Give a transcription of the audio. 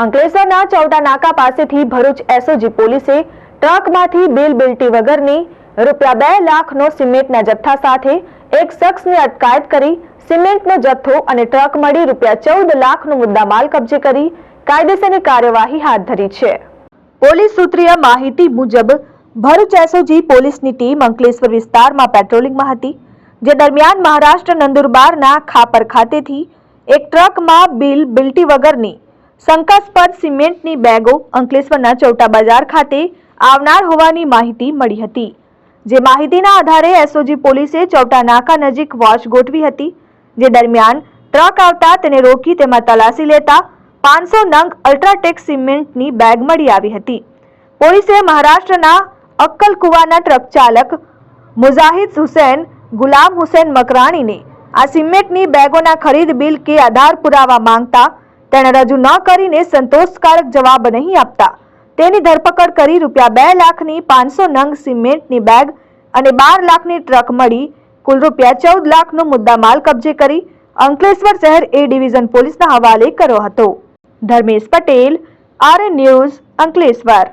અંકલેશ્વરના ચૌટા નાકા પાસેથી ભરૂચ એસઓજી પોલીસે ટ્રકમાંથી બિલ બિલ્ટી વગરની રૂપિયા બે લાખનો સિમેન્ટના જથ્થા સાથે એક શખ્સની અટકાયત કરી સિમેન્ટનો જથ્થો અને ટ્રક મળી રૂપિયા ચૌદ લાખનો મુદ્દામાલ કબજે કરી કાયદેસરની કાર્યવાહી હાથ ધરી છે. પોલીસ સૂત્રીય માહિતી મુજબ, ભરૂચ એસઓજી પોલીસની ટીમ અંકલેશ્વર વિસ્તારમાં પેટ્રોલિંગમાં હતી, જે દરમિયાન મહારાષ્ટ્ર નંદુરબારના ખાપર ખાતેથી એક ટ્રકમાં બિલ બિલ્ટી વગરની શંકાસ્પદ સિમેન્ટની બેગો અંકલેશ્વરના ચૌટા બજાર ખાતે આવનાર હોવાની માહિતી મળી હતી. જે માહિતીના આધારે એસઓજી પોલીસે ચૌટા નાકા નજીક વોચ ગોઠવી હતી, જે દરમિયાન ટ્રક આવતા તેને રોકી તેમાં તલાશી લેતા પાંચસો નંગ અલ્ટ્રાટેક સિમેન્ટની બેગ મળી આવી હતી. પોલીસે મહારાષ્ટ્રના અક્કલકુવાના ટ્રક ચાલક મુજાહિદ હુસેન, ગુલામ હુસેન મકરાણીને આ સિમેન્ટની બેગોના ખરીદ બિલ કે આધાર પુરાવા માંગતા તેણે રજૂ ન કરીને સંતોષકારક જવાબ નહીં આપતા. તેની ધરપકડ કરી રૂપિયા બે લાખની પાંચસો નંગ સિમેન્ટની બેગ અને બાર લાખની ટ્રક મળી કુલ રૂપિયા ચૌદ લાખનો મુદ્દામાલ કબજે કરી અંકલેશ્વર શહેર એ ડિવિઝન પોલીસના હવાલે કર્યો હતો. Dharmesh Patel, RN news, Ankleshwar.